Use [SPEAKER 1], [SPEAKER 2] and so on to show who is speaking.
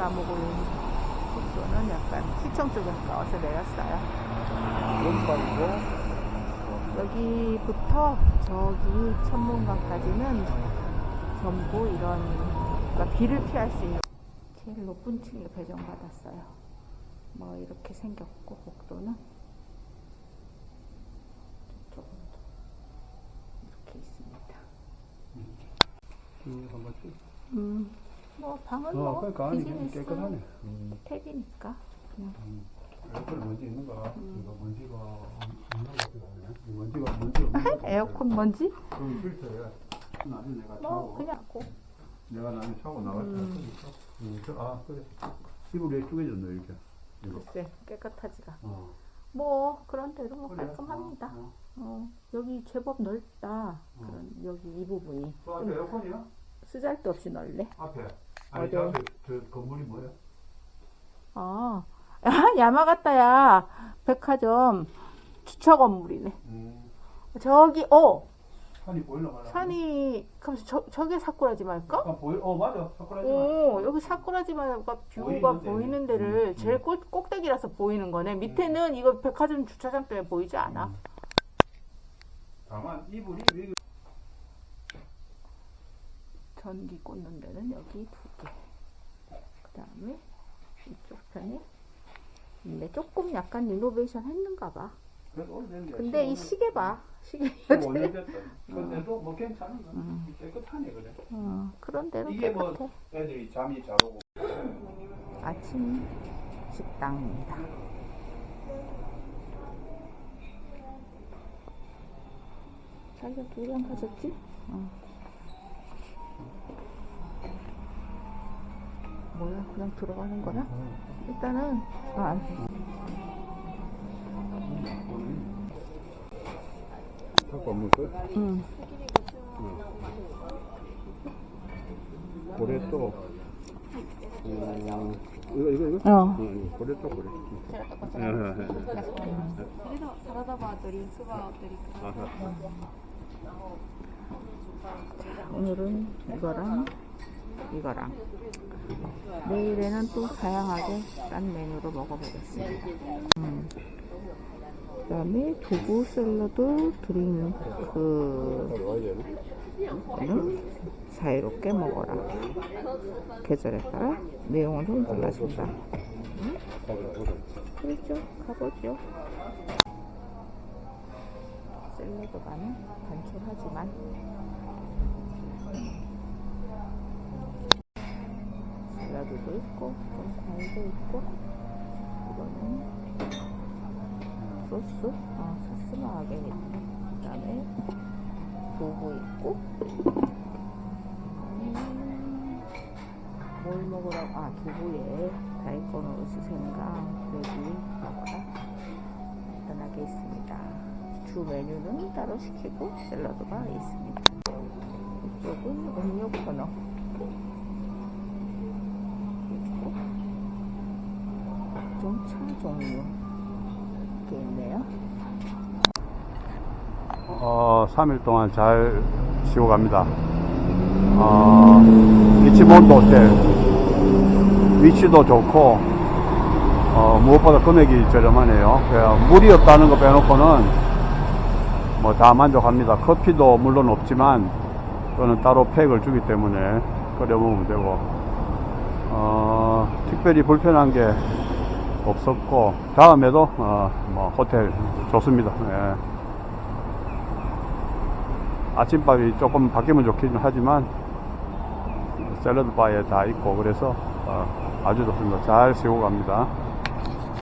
[SPEAKER 1] 까먹은 숙소는 약간 시청 쪽에 가서 내렸어요.
[SPEAKER 2] 오른발이고
[SPEAKER 1] 여기부터 저기 천문관까지는 전부 이런 그러니까 비를 피할 수 있는 제일 높은 층에 배정받았어요. 뭐 이렇게 생겼고 복도는 저쪽은 이렇게 있습니다. 음, 뭐 방은
[SPEAKER 2] 어,
[SPEAKER 1] 뭐
[SPEAKER 2] 그러니까 아니
[SPEAKER 1] 비즈니스
[SPEAKER 2] 깨끗하네. 음.
[SPEAKER 1] 탭이니까 그냥
[SPEAKER 2] 에어컨 먼지 있는가?
[SPEAKER 1] 음.
[SPEAKER 2] 이거 먼지가 없는 것. 이 먼지가 먼지 없는 것 같아.
[SPEAKER 1] 에어컨 먼지?
[SPEAKER 2] 그럼 필터에 나중에 내가
[SPEAKER 1] 뭐
[SPEAKER 2] 차고
[SPEAKER 1] 그냥 하고
[SPEAKER 2] 내가 나중에 차고 나갈 때
[SPEAKER 1] 음.
[SPEAKER 2] 음, 저, 아 그래. 이불 왜 쪼개졌노 이렇게? 이거.
[SPEAKER 1] 글쎄 깨끗하지가.
[SPEAKER 2] 어.
[SPEAKER 1] 뭐 그런 대로 뭐
[SPEAKER 2] 그래.
[SPEAKER 1] 깔끔합니다.
[SPEAKER 2] 어, 어.
[SPEAKER 1] 어, 여기 제법 넓다. 그런 여기 이 부분이
[SPEAKER 2] 저 앞에 에어컨이야?
[SPEAKER 1] 쓰잘데 없이 넓네.
[SPEAKER 2] 앞에. 아니? 저 앞에 저 건물이 뭐야?
[SPEAKER 1] 아, 야, 야마가타야 백화점 주차 건물이네.
[SPEAKER 2] 음.
[SPEAKER 1] 저기 어
[SPEAKER 2] 산이 보이나 말이야.
[SPEAKER 1] 산이 그럼 저 저게 사쿠라지마일까?
[SPEAKER 2] 아 보이? 어 맞아. 사쿠라지.
[SPEAKER 1] 오 여기 사쿠라지마가 뷰가
[SPEAKER 2] 보이는
[SPEAKER 1] 데를
[SPEAKER 2] 음,
[SPEAKER 1] 제일 꼭, 꼭대기라서 보이는 거네. 밑에는 이거 백화점 주차장 때문에 보이지 않아.
[SPEAKER 2] 음. 다만 이불이 왜
[SPEAKER 1] 전기 꽂는 데는 여기 두 개. 그 다음에 이쪽 편에. 근데 조금 약간 리노베이션 했는가 봐. 근데 이 시계 봐. 시계
[SPEAKER 2] 15년 됐다. 근데도 뭐 괜찮은 거.
[SPEAKER 1] 음.
[SPEAKER 2] 깨끗하네 그래.
[SPEAKER 1] 어, 그런 데는
[SPEAKER 2] 이게 뭐-
[SPEAKER 1] 깨끗해.
[SPEAKER 2] 애들이 잠이 잘 오고.
[SPEAKER 1] 아침 식당입니다. 자기가 두량 가졌지? 어. 그냥 들어가는 거야? 일단은, 아,
[SPEAKER 2] 갖고 안 먹을 거야?
[SPEAKER 1] 응.
[SPEAKER 2] 고래또. 음, 이거 이거 이거?
[SPEAKER 1] 어.
[SPEAKER 2] 응, 고래또 고래. 예, 예, 예.
[SPEAKER 3] それのサラダバードリンクバードリンク
[SPEAKER 2] 아하.
[SPEAKER 1] 오늘은 이거랑 이거랑 내일에는 또 다양하게 딴 메뉴로 먹어보겠습니다. 음. 그 다음에 두부 샐러드 드링크 는 자유롭게 먹어라. 계절에 따라 내용은 좀 달라진다. 그렇죠. 가보죠. 샐러드가는 간편하지만 샐러드도 있고 좀 과일도 있고? 이거는 소스? 아 소스 있네. 그 다음에 두부 있고 음, 뭘 먹으라고? 아 두부에 다이콘으로스 생강 그래비 먹어라 간단하게 있습니다. 주 메뉴는 따로 시키고 샐러드가 있습니다. 이쪽은 음료 코너 있고 각종 차 종류 있네요
[SPEAKER 2] 어, 3일 동안 잘 쉬고 갑니다. 어, 이치몬도 호텔. 위치도 좋고, 어, 무엇보다 금액이 저렴하네요. 물이 없다는 거 빼놓고는 뭐 다 만족합니다. 커피도 물론 없지만, 그거는 따로 팩을 주기 때문에 끓여 먹으면 되고, 어, 특별히 불편한 게 없었고, 다음에도, 어, 뭐, 호텔 좋습니다. 예. 아침밥이 조금 바뀌면 좋긴 하지만 샐러드 바에 다 있고 그래서 어, 아주 좋습니다. 잘 쉬고 갑니다.